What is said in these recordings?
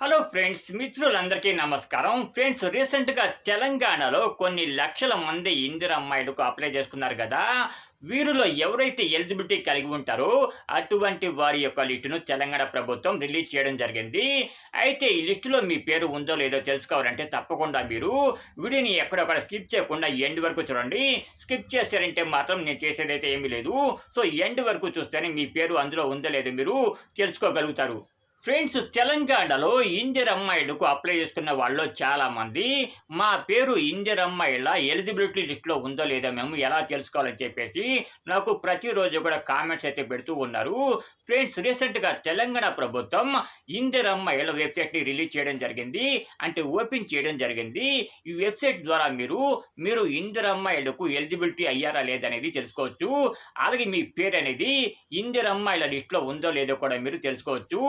Hello friends మిత్రులందరికీ నమస్కారం. Friends రీసెంట్గా తెలంగాణలో కొన్ని లక్షల మంది ఇందిరా అమ్మాయిలకు అప్లై చేసుకున్నారు కదా. వీరిలో ఎవరైతే ఎలిజిబిలిటీ కలిగి ఉంటారో అటువంటి వారి యొక్క లిస్టును తెలంగాణ ప్రభుత్వం రిలీజ్ చేయడం జరిగింది. అయితే ఈ లిస్టులో మీ పేరు ఉందో లేదో తెలుసుకోవాలంటే తప్పకుండా మీరు వీడియోని ఎక్కడొక్కడ స్కిప్ చేయకుండా ఎండ్ వరకు చూడండి. స్కిప్ చేశారంటే మాత్రం నేను చేసేదైతే ఏమీ లేదు. సో ఎండ్ వరకు చూస్తేనే మీ పేరు అందులో ఉందో లేదో మీరు తెలుసుకోగలుగుతారు. ఫ్రెండ్స్ తెలంగాణలో ఇంజరమ్మాయిలకు అప్లై చేసుకున్న వాళ్ళు చాలామంది. మా పేరు ఇంజరమ్మాయిల ఎలిజిబిలిటీ లిస్ట్లో ఉందో లేదో మేము ఎలా తెలుసుకోవాలని చెప్పేసి నాకు ప్రతిరోజు కూడా కామెంట్స్ అయితే పెడుతూ ఉన్నారు. ఫ్రెండ్స్ రీసెంట్గా తెలంగాణ ప్రభుత్వం ఇందిరమ్మాయిల వెబ్సైట్ని రిలీజ్ చేయడం జరిగింది. అంటే ఓపెన్ చేయడం జరిగింది. ఈ వెబ్సైట్ ద్వారా మీరు మీరు ఇందిరమ్మాయిలకు ఎలిజిబిలిటీ అయ్యారా లేదనేది తెలుసుకోవచ్చు. అలాగే మీ పేరు అనేది ఇందిరమ్మాయిల లిస్ట్లో ఉందో లేదో కూడా మీరు తెలుసుకోవచ్చు.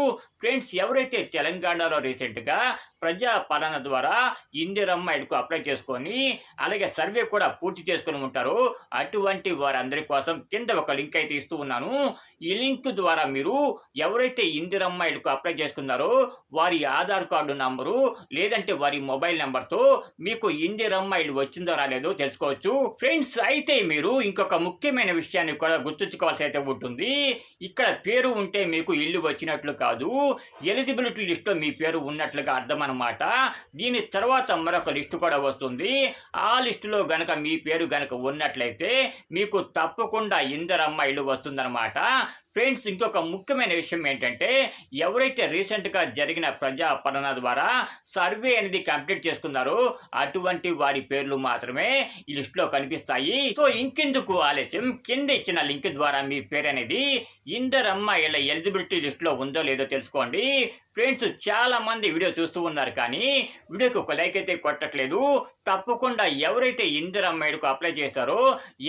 ఫ్రెండ్స్ ఎవరైతే తెలంగాణలో రీసెంట్గా ప్రజా పాలన ద్వారా ఇందిరమ్మాయిలకు అప్లై చేసుకొని అలాగే సర్వే కూడా పూర్తి చేసుకుని ఉంటారో అటువంటి వారందరి కోసం కింద ఒక లింక్ అయితే ఇస్తూ ఉన్నాను. ఈ లింక్ ద్వారా మీరు ఎవరైతే ఇందిరమ్మాయిలకు అప్లై చేసుకున్నారో వారి ఆధార్ కార్డు నంబరు లేదంటే వారి మొబైల్ నెంబర్తో మీకు ఇందిరమ్మాయిలు వచ్చిందో రాలేదో తెలుసుకోవచ్చు. ఫ్రెండ్స్ అయితే మీరు ఇంకొక ముఖ్యమైన విషయాన్ని కూడా గుర్తుంచుకోవాల్సి అయితే ఉంటుంది. ఇక్కడ పేరు ఉంటే మీకు ఇల్లు వచ్చినట్లు కాదు. ఎలిజిబిలిటీ లిస్ట్లో మీ పేరు ఉన్నట్లుగా అర్థం అనమాట దీని తర్వాత మరొక లిస్టు కూడా వస్తుంది. ఆ లిస్టులో గనక మీ పేరు గనక ఉన్నట్లయితే మీకు తప్పకుండా ఇందరమ్మ ఇల్లు వస్తుందన్నమాట. ఫ్రెండ్స్ ఇంకొక ముఖ్యమైన విషయం ఏంటంటే ఎవరైతే రీసెంట్గా జరిగిన ప్రజా ద్వారా సర్వే అనేది కంప్లీట్ చేసుకున్నారో అటువంటి వారి పేర్లు మాత్రమే ఈ లిస్టులో కనిపిస్తాయి. సో ఇంకెందుకు ఆలస్యం? కింద ఇచ్చిన లింక్ ద్వారా మీ పేరు అనేది ఇందరమ్మ ఇలా ఎలిజిబిలిటీ లిస్టులో ఉందో లేదో తెలుసుకోండి. ఫ్రెండ్స్ చాలామంది వీడియో చూస్తూ ఉన్నారు కానీ వీడియోకి ఒక లైక్ అయితే కొట్టట్లేదు. తప్పకుండా ఎవరైతే ఇందిరమ్మాయికు అప్లై చేశారో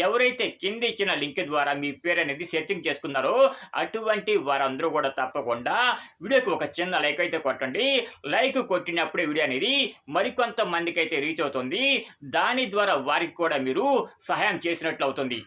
ఎవరైతే కింద ఇచ్చిన లింక్ ద్వారా మీ పేరు అనేది సెర్చింగ్ చేసుకున్నారో అటువంటి వారందరూ కూడా తప్పకుండా వీడియోకి ఒక చిన్న లైక్ అయితే కొట్టండి. లైక్ కొట్టినప్పుడే వీడియో అనేది మరికొంత మందికి అయితే రీచ్ అవుతుంది. దాని ద్వారా వారికి కూడా మీరు సహాయం చేసినట్లు అవుతుంది.